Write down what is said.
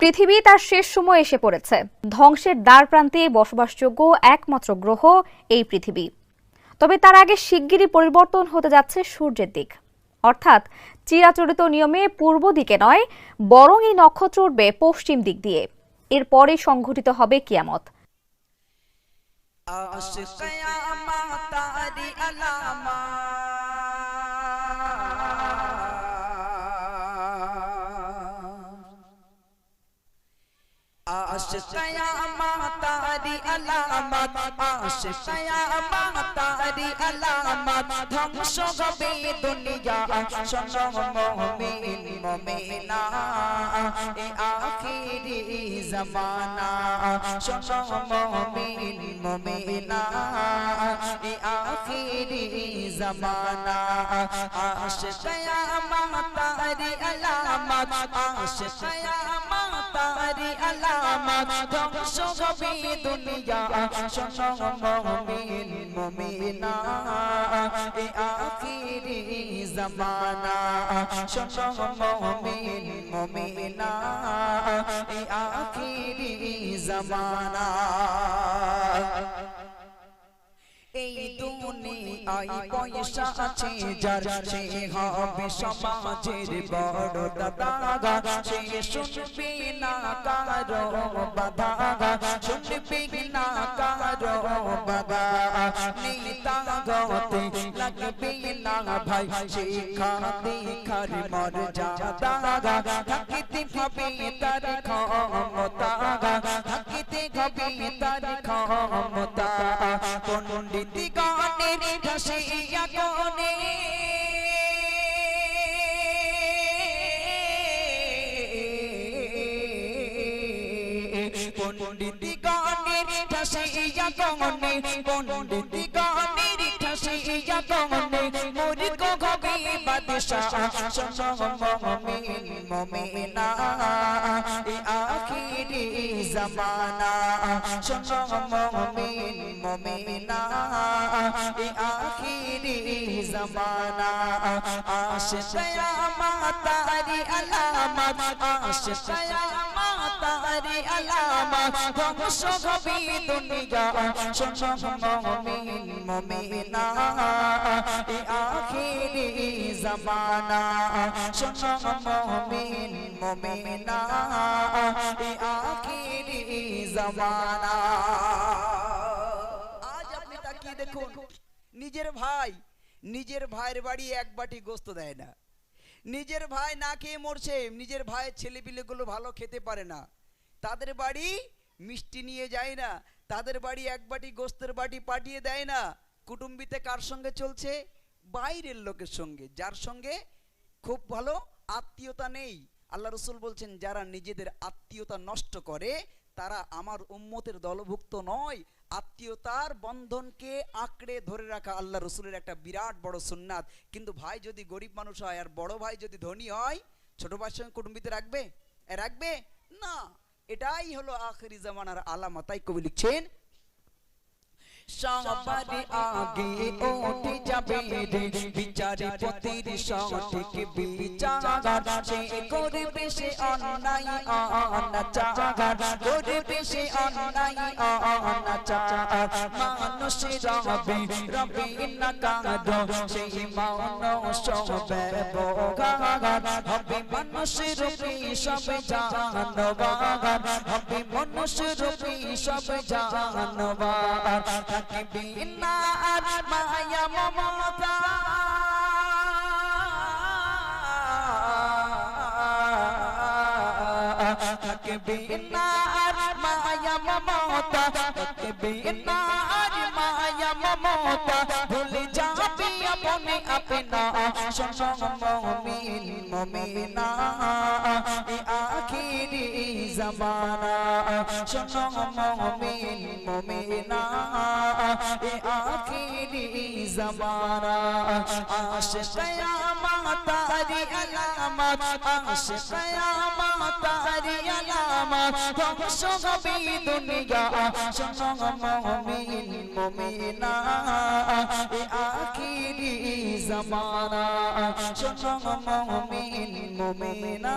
পৃথিবী তার শেষ সময় এসে পড়েছে। ধ্বংসের দ্বার প্রান্তে বসবাসযোগ্য একমাত্র গ্রহ এই পৃথিবী। তবে তার আগে শিগগিরই পরিবর্তন হতে যাচ্ছে সূর্যের দিক। অর্থাৎ চিরাচরিত নিয়মে পূর্ব দিকে নয়, বরং এই নক্ষত্র উঠবে পশ্চিম দিক দিয়ে। এরপরে সংঘটিত হবে কিয়ামত। আশিকয়া মাতারি আলামত, আশিকয়া মাতারি আলামত, ধ্বংস হবে দুনিয়া, শোনো মুমিন, মুমিনা, এ আখিরি জামানা, শোনো মুমিন, মুমিনা, এ আখিরি জামানা, আশিকয়া মাতারি আলামত, আশিকয়া তারি আলামত, ধ্বংস হবে দুনিয়া। শোনো মুমিন, মুমিনা, এ আখিরি জামানা। শোনো মুমিন, মুমিনা, এ আখিরি জামানা। এই দুনিয়ায় পয়সা আছে যার সে হবে সমাজের বড় দাদাগা সে শুনবে না কারও বাধাগা শুনবে না কারও বাবা নেতা গতে লাগবে না ভাই। সে খাতে খার মর যাদাগা থাকিতে হবে তার ক্ষমতাগা থাকিতে হবে তার পণ্ডিত গানের ঘাসিয়া গনে পণ্ডিত গানের ঘাসিয়া গনে পণ্ডিত গানের ঘাসিয়া গনে মোরি কো গবে বাদশাহ, শোনো মুমিন মুমিনা আখিরি জামানা শোনো মুমিন মুমিনা। এ আখিরি জামানা আশিক কিয়ামত আলামত কিয়ামত আজ আপনি তাকিয়ে দেখুন, নিজের ভাই, নিজের ভাইয়ের বাড়ি এক বাটি গোস্ত দেয় না। নিজের ভাই না খেয়ে মরছে, নিজের ভাইয়ের ছেলেপিলেগুলো ভালো খেতে পারে না। তাদের বাড়ি মিষ্টি নিয়ে যায় না। তাদের বাড়ি এক বাটি গোস্তের বাটি পাঠিয়ে দেয় না। কুটুম্বিতে কার সঙ্গে চলছে? বাইরের লোকের সঙ্গে, যার সঙ্গে খুব ভালো আত্মীয়তা নেই। আল্লাহ রসুল বলছেন, যারা নিজেদের আত্মীয়তা নষ্ট করে, তারা আমার উম্মতের দলভুক্ত নয়। আত্মীয়তার বন্ধনকে আঁকড়ে ধরে রাখা আল্লাহ রসুলের একটা বিরাট বড় সুন্নাত। কিন্তু ভাই যদি গরিব মানুষ হয় আর বড় ভাই যদি ধনী হয়, ছোট ভাইয়ের সঙ্গে কুটুম্বিতে রাখবে? রাখবে? না। এটাই হলো আখেরি জামানার আলামা তাই কবি লিখছেন সবার আগে ওঠে যাবে রে বিচারে পতির সঠিক বিচার সে করবে সে অন্যায়, অনাচার। করবে সে অন্যায়, অনাচার। মানুষের রবে রবে না কার সেই মানুষ ব্যবহার। হবে মানুষের রূপে সব জানবার। হবে মানুষের রূপে সব জানবার থাকবে না আর মায়া মমতা। থাকবে না মায়া মমতা। থাকবে না মায়া মমতা। ভুলে আপনি আপনা মুমিন মুমিনা। এ আখিরি জামানা। শোনো মুমিন। মুমিনা এ আখিরি জামানা। আশিক কিয়ামত তারি আলামত আশিক কিয়ামত তারি আলামত ধ্বংস হবে দুনিয়া, শোনো মুমিন, মুমিনা, এ আখিরি জামানা, শোনো মুমিন, মুমিনা।